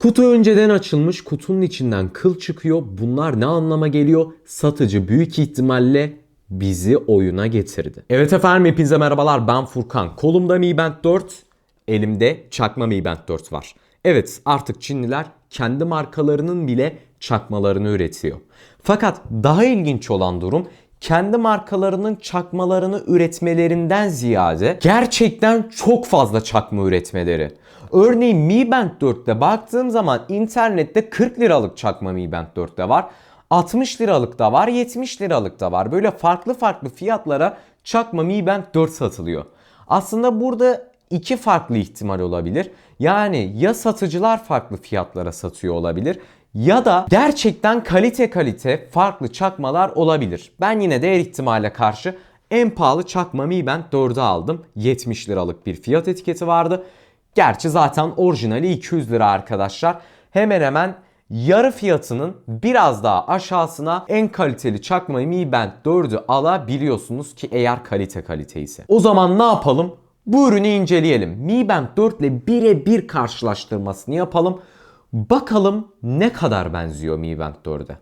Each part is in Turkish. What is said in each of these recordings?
Kutu önceden açılmış, kutunun içinden kıl çıkıyor. Bunlar ne anlama geliyor? Satıcı büyük ihtimalle bizi oyuna getirdi. Evet efendim hepinize merhabalar ben Furkan. Kolumda Mi Band 4, elimde çakma Mi Band 4 var. Evet artık Çinliler kendi markalarının bile çakmalarını üretiyor. Fakat daha ilginç olan durum kendi markalarının çakmalarını üretmelerinden ziyade gerçekten çok fazla çakma üretmeleri. Örneğin Mi Band 4'te baktığım zaman internette 40 liralık çakma Mi Band 4'te var. 60 liralık da var, 70 liralık da var. Böyle farklı farklı fiyatlara çakma Mi Band 4 satılıyor. Aslında burada iki farklı ihtimal olabilir. Yani ya satıcılar farklı fiyatlara satıyor olabilir ya da gerçekten kalite kalite farklı çakmalar olabilir. Ben yine de her ihtimale karşı en pahalı çakma Mi Band 4'ü aldım. 70 liralık bir fiyat etiketi vardı. Gerçi zaten orijinali 200 lira arkadaşlar. Hemen hemen yarı fiyatının biraz daha aşağısına en kaliteli çakma Mi Band 4'ü alabiliyorsunuz ki eğer kalite kalite ise. O zaman ne yapalım? Bu ürünü inceleyelim. Mi Band 4 ile birebir karşılaştırmasını yapalım. Bakalım ne kadar benziyor Mi Band 4'e.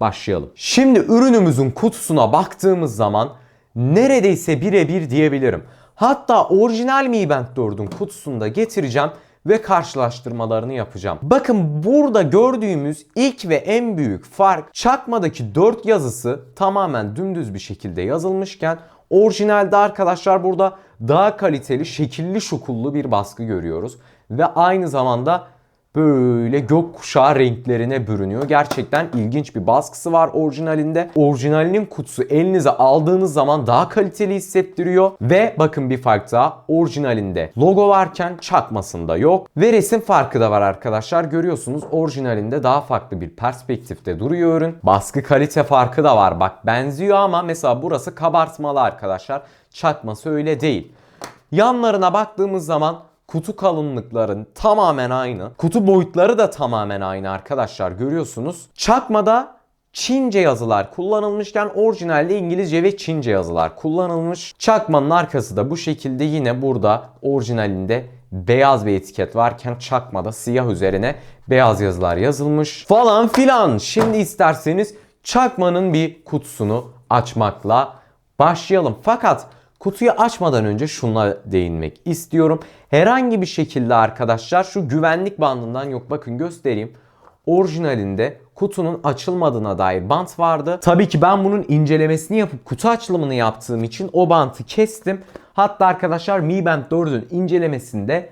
Başlayalım. Şimdi ürünümüzün kutusuna baktığımız zaman neredeyse birebir diyebilirim. Hatta orijinal Mi Band 4'ün kutusunu da getireceğim ve karşılaştırmalarını yapacağım. Bakın burada gördüğümüz ilk ve en büyük fark çakmadaki 4 yazısı tamamen dümdüz bir şekilde yazılmışken orijinalde arkadaşlar burada daha kaliteli şekilli şukullu bir baskı görüyoruz. Ve aynı zamanda böyle gökkuşağı renklerine bürünüyor. Gerçekten ilginç bir baskısı var orijinalinde. Orijinalinin kutusu elinize aldığınız zaman daha kaliteli hissettiriyor. Ve bakın bir fark daha orijinalinde logo varken çakmasında yok. Ve resim farkı da var arkadaşlar. Görüyorsunuz orijinalinde daha farklı bir perspektifte duruyor ürün. Baskı kalite farkı da var. Bak benziyor ama mesela burası kabartmalı arkadaşlar. Çakması öyle değil. Yanlarına baktığımız zaman kutu kalınlıkların tamamen aynı. Kutu boyutları da tamamen aynı arkadaşlar görüyorsunuz. Çakmada Çince yazılar kullanılmışken orijinalde İngilizce ve Çince yazılar kullanılmış. Çakmanın arkası da bu şekilde yine burada orijinalinde beyaz bir etiket varken çakmada siyah üzerine beyaz yazılar yazılmış falan filan. Şimdi isterseniz çakmanın bir kutusunu açmakla başlayalım. Fakat Kutuyu açmadan önce şuna değinmek istiyorum. Herhangi bir şekilde arkadaşlar şu güvenlik bandından yok bakın göstereyim. Orijinalinde kutunun açılmadığına dair bant vardı. Tabii ki ben bunun incelemesini yapıp kutu açılımını yaptığım için o bantı kestim. Hatta arkadaşlar Mi Band 4'ün incelemesinde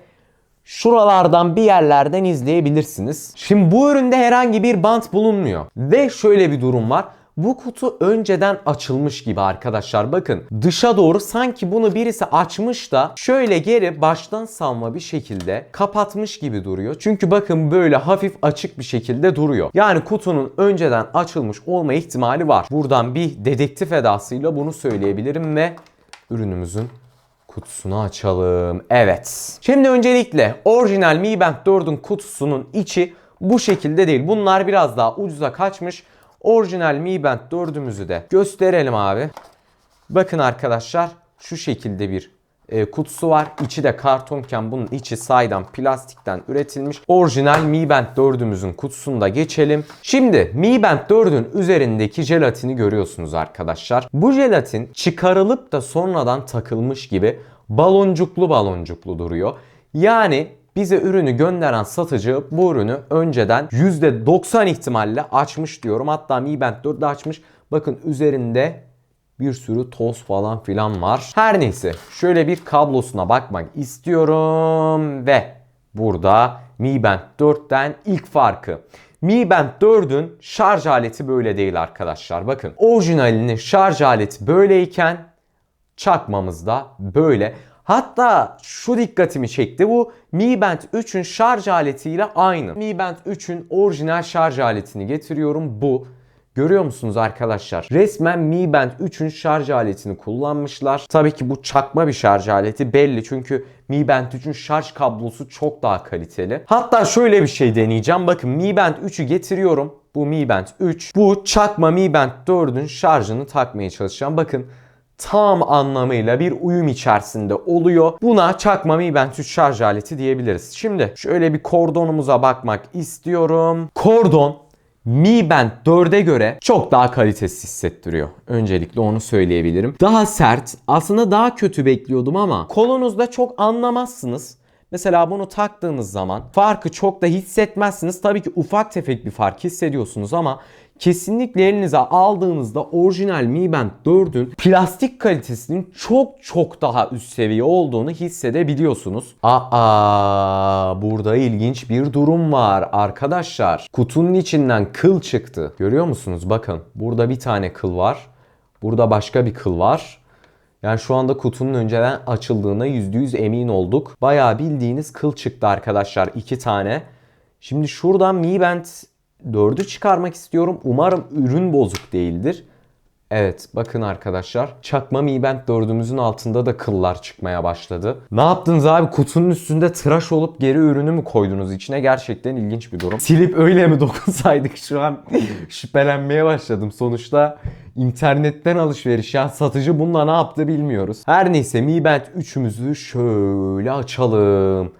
şuralardan bir yerlerden izleyebilirsiniz. Şimdi bu üründe herhangi bir bant bulunmuyor. Ve şöyle bir durum var. Bu kutu önceden açılmış gibi arkadaşlar. Bakın dışa doğru sanki bunu birisi açmış da şöyle geri baştan salma bir şekilde kapatmış gibi duruyor. Çünkü bakın böyle hafif açık bir şekilde duruyor. Yani kutunun önceden açılmış olma ihtimali var. Buradan bir dedektif edasıyla bunu söyleyebilirim ve ürünümüzün kutusunu açalım. Evet. Şimdi öncelikle orijinal Mi Band 4'ün kutusunun içi bu şekilde değil. Bunlar biraz daha ucuza kaçmış. Orijinal Mi Band 4'ümüzü de gösterelim abi. Bakın arkadaşlar şu şekilde bir e, kutusu var. İçi de kartonken bunun içi saydam plastikten üretilmiş. Orijinal Mi Band 4'ümüzün kutusunu da geçelim. Şimdi Mi Band 4'ün üzerindeki jelatini görüyorsunuz arkadaşlar. Bu jelatin çıkarılıp da sonradan takılmış gibi baloncuklu baloncuklu duruyor. Yani bize ürünü gönderen satıcı bu ürünü önceden %90 ihtimalle açmış diyorum. Hatta Mi Band 4'de açmış. Bakın üzerinde bir sürü toz falan filan var. Her neyse şöyle bir kablosuna bakmak istiyorum ve burada Mi Band 4'ten ilk farkı. Mi Band 4'ün şarj aleti böyle değil arkadaşlar. Bakın orijinalinin şarj aleti böyleyken çakmamız da böyle. Hatta şu dikkatimi çekti bu Mi Band 3'ün şarj aletiyle aynı. Mi Band 3'ün orijinal şarj aletini getiriyorum bu. Görüyor musunuz arkadaşlar? Resmen Mi Band 3'ün şarj aletini kullanmışlar. Tabii ki bu çakma bir şarj aleti belli çünkü Mi Band 3'ün şarj kablosu çok daha kaliteli. Hatta şöyle bir şey deneyeceğim. Bakın Mi Band 3'ü getiriyorum. Bu Mi Band 3. Bu çakma Mi Band 4'ün şarjını takmaya çalışacağım. Bakın tam anlamıyla bir uyum içerisinde oluyor. Buna çakma Mi Band 3 şarj aleti diyebiliriz. Şimdi şöyle bir kordonumuza bakmak istiyorum. Kordon Mi Band 4'e göre çok daha kalitesiz hissettiriyor. Öncelikle onu söyleyebilirim. Daha sert, aslında daha kötü bekliyordum ama kolunuzda çok anlamazsınız. Mesela bunu taktığınız zaman farkı çok da hissetmezsiniz. Tabii ki ufak tefek bir fark hissediyorsunuz ama kesinlikle elinize aldığınızda orijinal Mi Band 4'ün plastik kalitesinin çok çok daha üst seviye olduğunu hissedebiliyorsunuz. Aa burada ilginç bir durum var arkadaşlar. Kutunun içinden kıl çıktı. Görüyor musunuz? Bakın burada bir tane kıl var. Burada başka bir kıl var. Yani şu anda kutunun önceden açıldığına %100 emin olduk. Bayağı bildiğiniz kıl çıktı arkadaşlar. iki tane. Şimdi şuradan Mi Band 4'ü çıkarmak istiyorum. Umarım ürün bozuk değildir. Evet bakın arkadaşlar. Çakma Mi Band 4'ümüzün altında da kıllar çıkmaya başladı. Ne yaptınız abi? Kutunun üstünde tıraş olup geri ürünü mü koydunuz içine? Gerçekten ilginç bir durum. Silip öyle mi dokunsaydık şu an şüphelenmeye başladım. Sonuçta internetten alışveriş ya satıcı bununla ne yaptı bilmiyoruz. Her neyse Mi Band 3'ümüzü şöyle açalım.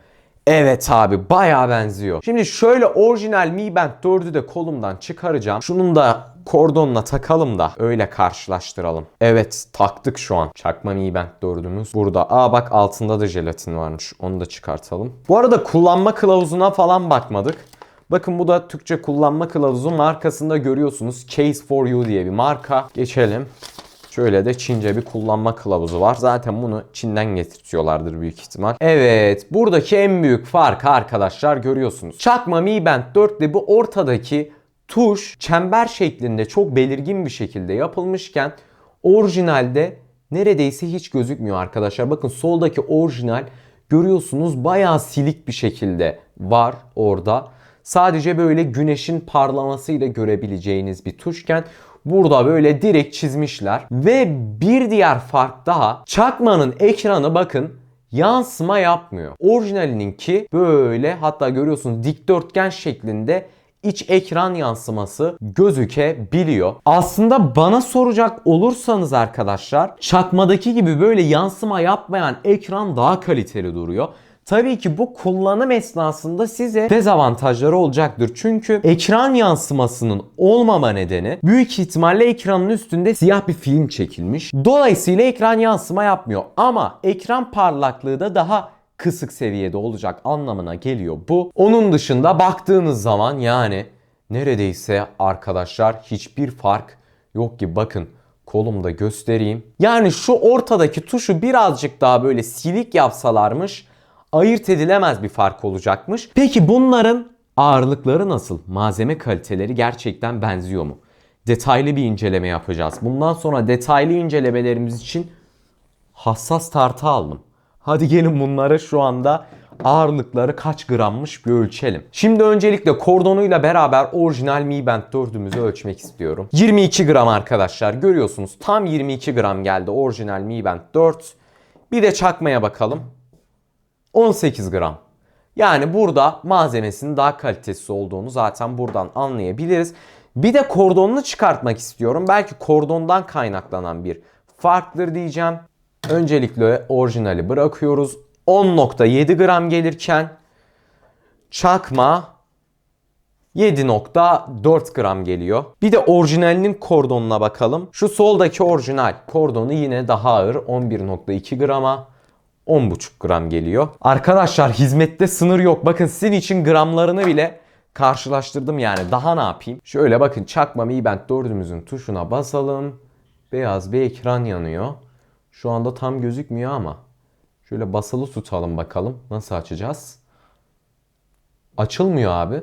Evet abi bayağı benziyor. Şimdi şöyle orijinal Mi Band 4'ü de kolumdan çıkaracağım. Şunun da kordonla takalım da öyle karşılaştıralım. Evet taktık şu an. Çakma Mi Band 4'ümüz burada. Aa bak altında da jelatin varmış. Onu da çıkartalım. Bu arada kullanma kılavuzuna falan bakmadık. Bakın bu da Türkçe kullanma kılavuzu markasında görüyorsunuz. Case for You diye bir marka. Geçelim. Şöyle de Çince bir kullanma kılavuzu var. Zaten bunu Çin'den getirtiyorlardır büyük ihtimal. Evet buradaki en büyük fark arkadaşlar görüyorsunuz. Çakma Mi Band 4 ile bu ortadaki tuş çember şeklinde çok belirgin bir şekilde yapılmışken orijinalde neredeyse hiç gözükmüyor arkadaşlar. Bakın soldaki orijinal görüyorsunuz bayağı silik bir şekilde var orada. Sadece böyle güneşin parlamasıyla görebileceğiniz bir tuşken burada böyle direkt çizmişler. Ve bir diğer fark daha çakmanın ekranı bakın yansıma yapmıyor. Orijinalininki böyle hatta görüyorsunuz dikdörtgen şeklinde iç ekran yansıması gözükebiliyor. Aslında bana soracak olursanız arkadaşlar çakmadaki gibi böyle yansıma yapmayan ekran daha kaliteli duruyor. Tabii ki bu kullanım esnasında size dezavantajları olacaktır. Çünkü ekran yansımasının olmama nedeni büyük ihtimalle ekranın üstünde siyah bir film çekilmiş. Dolayısıyla ekran yansıma yapmıyor. Ama ekran parlaklığı da daha kısık seviyede olacak anlamına geliyor bu. Onun dışında baktığınız zaman yani neredeyse arkadaşlar hiçbir fark yok ki bakın kolumda göstereyim. Yani şu ortadaki tuşu birazcık daha böyle silik yapsalarmış ayırt edilemez bir fark olacakmış. Peki bunların ağırlıkları nasıl? Malzeme kaliteleri gerçekten benziyor mu? Detaylı bir inceleme yapacağız. Bundan sonra detaylı incelemelerimiz için hassas tartı aldım. Hadi gelin bunları şu anda ağırlıkları kaç grammış bir ölçelim. Şimdi öncelikle kordonuyla beraber orijinal Mi Band 4'ümüzü ölçmek istiyorum. 22 gram arkadaşlar görüyorsunuz tam 22 gram geldi orijinal Mi Band 4. Bir de çakmaya bakalım. 18 gram. Yani burada malzemesinin daha kalitesiz olduğunu zaten buradan anlayabiliriz. Bir de kordonunu çıkartmak istiyorum. Belki kordondan kaynaklanan bir farktır diyeceğim. Öncelikle orijinali bırakıyoruz. 10.7 gram gelirken çakma 7.4 gram geliyor. Bir de orijinalinin kordonuna bakalım. Şu soldaki orijinal kordonu yine daha ağır 11.2 grama. 10,5 gram geliyor. Arkadaşlar hizmette sınır yok. Bakın sizin için gramlarını bile karşılaştırdım yani. Daha ne yapayım? Şöyle bakın çakma Mi Band 4'ümüzün tuşuna basalım. Beyaz bir ekran yanıyor. Şu anda tam gözükmüyor ama. Şöyle basılı tutalım bakalım. Nasıl açacağız? Açılmıyor abi.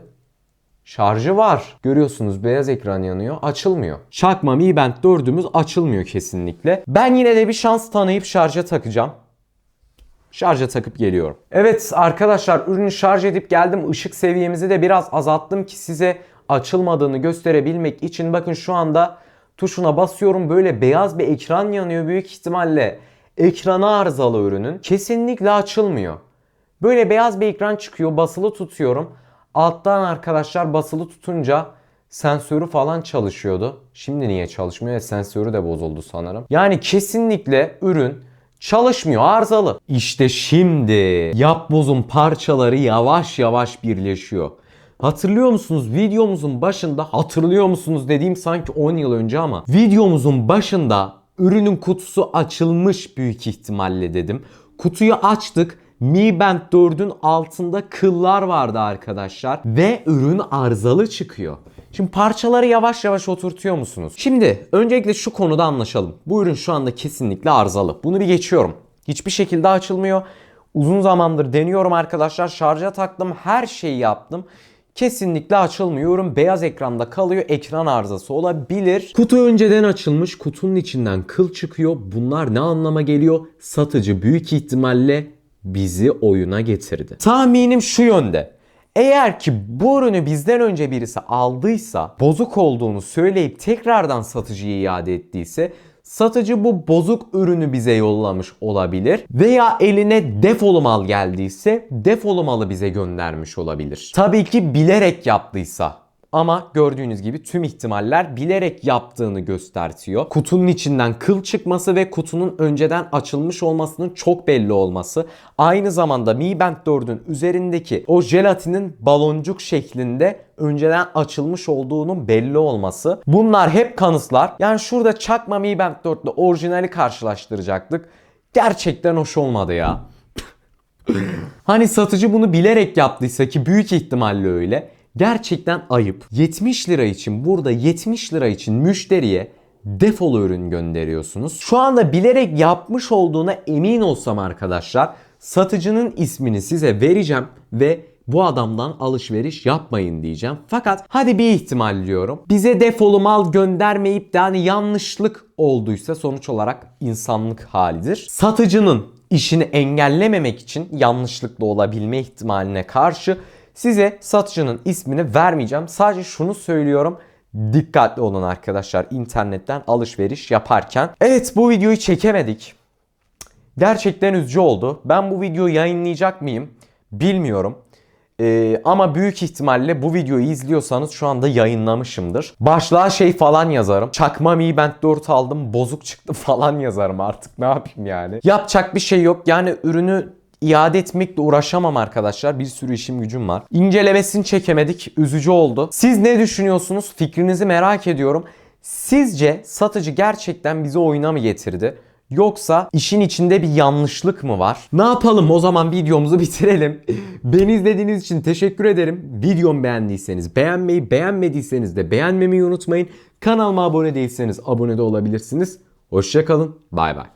Şarjı var. Görüyorsunuz beyaz ekran yanıyor. Açılmıyor. Çakma Mi Band 4'ümüz açılmıyor kesinlikle. Ben yine de bir şans tanıyıp şarja takacağım. Şarja takıp geliyorum. Evet arkadaşlar ürünü şarj edip geldim. Işık seviyemizi de biraz azalttım ki size açılmadığını gösterebilmek için. Bakın şu anda tuşuna basıyorum. Böyle beyaz bir ekran yanıyor büyük ihtimalle. Ekranı arızalı ürünün. Kesinlikle açılmıyor. Böyle beyaz bir ekran çıkıyor. Basılı tutuyorum. Alttan arkadaşlar basılı tutunca sensörü falan çalışıyordu. Şimdi niye çalışmıyor? E, sensörü de bozuldu sanırım. Yani kesinlikle ürün çalışmıyor arızalı. İşte şimdi yapbozun parçaları yavaş yavaş birleşiyor. Hatırlıyor musunuz videomuzun başında hatırlıyor musunuz dediğim sanki 10 yıl önce ama videomuzun başında ürünün kutusu açılmış büyük ihtimalle dedim. Kutuyu açtık. Mi Band 4'ün altında kıllar vardı arkadaşlar ve ürün arızalı çıkıyor. Şimdi parçaları yavaş yavaş oturtuyor musunuz? Şimdi öncelikle şu konuda anlaşalım. Bu ürün şu anda kesinlikle arızalı. Bunu bir geçiyorum. Hiçbir şekilde açılmıyor. Uzun zamandır deniyorum arkadaşlar. Şarja taktım, her şeyi yaptım. Kesinlikle açılmıyor. Ürün beyaz ekranda kalıyor. Ekran arızası olabilir. Kutu önceden açılmış. Kutunun içinden kıl çıkıyor. Bunlar ne anlama geliyor? Satıcı büyük ihtimalle bizi oyuna getirdi. Tahminim şu yönde. Eğer ki bu ürünü bizden önce birisi aldıysa, bozuk olduğunu söyleyip tekrardan satıcıya iade ettiyse Satıcı bu bozuk ürünü bize yollamış olabilir veya eline defolu mal geldiyse defolu malı bize göndermiş olabilir. Tabii ki bilerek yaptıysa ama gördüğünüz gibi tüm ihtimaller bilerek yaptığını göstertiyor. Kutunun içinden kıl çıkması ve kutunun önceden açılmış olmasının çok belli olması. Aynı zamanda Mi Band 4'ün üzerindeki o jelatinin baloncuk şeklinde önceden açılmış olduğunun belli olması. Bunlar hep kanıtlar. Yani şurada çakma Mi Band 4 ile orijinali karşılaştıracaktık. Gerçekten hoş olmadı ya. hani satıcı bunu bilerek yaptıysa ki büyük ihtimalle öyle. Gerçekten ayıp. 70 lira için burada 70 lira için müşteriye defolu ürün gönderiyorsunuz. Şu anda bilerek yapmış olduğuna emin olsam arkadaşlar satıcının ismini size vereceğim ve bu adamdan alışveriş yapmayın diyeceğim. Fakat hadi bir ihtimal diyorum. Bize defolu mal göndermeyip de hani yanlışlık olduysa sonuç olarak insanlık halidir. Satıcının işini engellememek için yanlışlıkla olabilme ihtimaline karşı Size satıcının ismini vermeyeceğim. Sadece şunu söylüyorum. Dikkatli olun arkadaşlar internetten alışveriş yaparken. Evet bu videoyu çekemedik. Gerçekten üzücü oldu. Ben bu videoyu yayınlayacak mıyım? Bilmiyorum. Ee, ama büyük ihtimalle bu videoyu izliyorsanız şu anda yayınlamışımdır. Başlığa şey falan yazarım. Çakma Mi Band 4 aldım bozuk çıktı falan yazarım artık ne yapayım yani. Yapacak bir şey yok. Yani ürünü iade etmekle uğraşamam arkadaşlar. Bir sürü işim gücüm var. İncelemesini çekemedik. Üzücü oldu. Siz ne düşünüyorsunuz? Fikrinizi merak ediyorum. Sizce satıcı gerçekten bizi oyuna mı getirdi? Yoksa işin içinde bir yanlışlık mı var? Ne yapalım o zaman videomuzu bitirelim. Beni izlediğiniz için teşekkür ederim. Videomu beğendiyseniz beğenmeyi, beğenmediyseniz de beğenmemeyi unutmayın. Kanalıma abone değilseniz abone de olabilirsiniz. Hoşçakalın. Bay bay.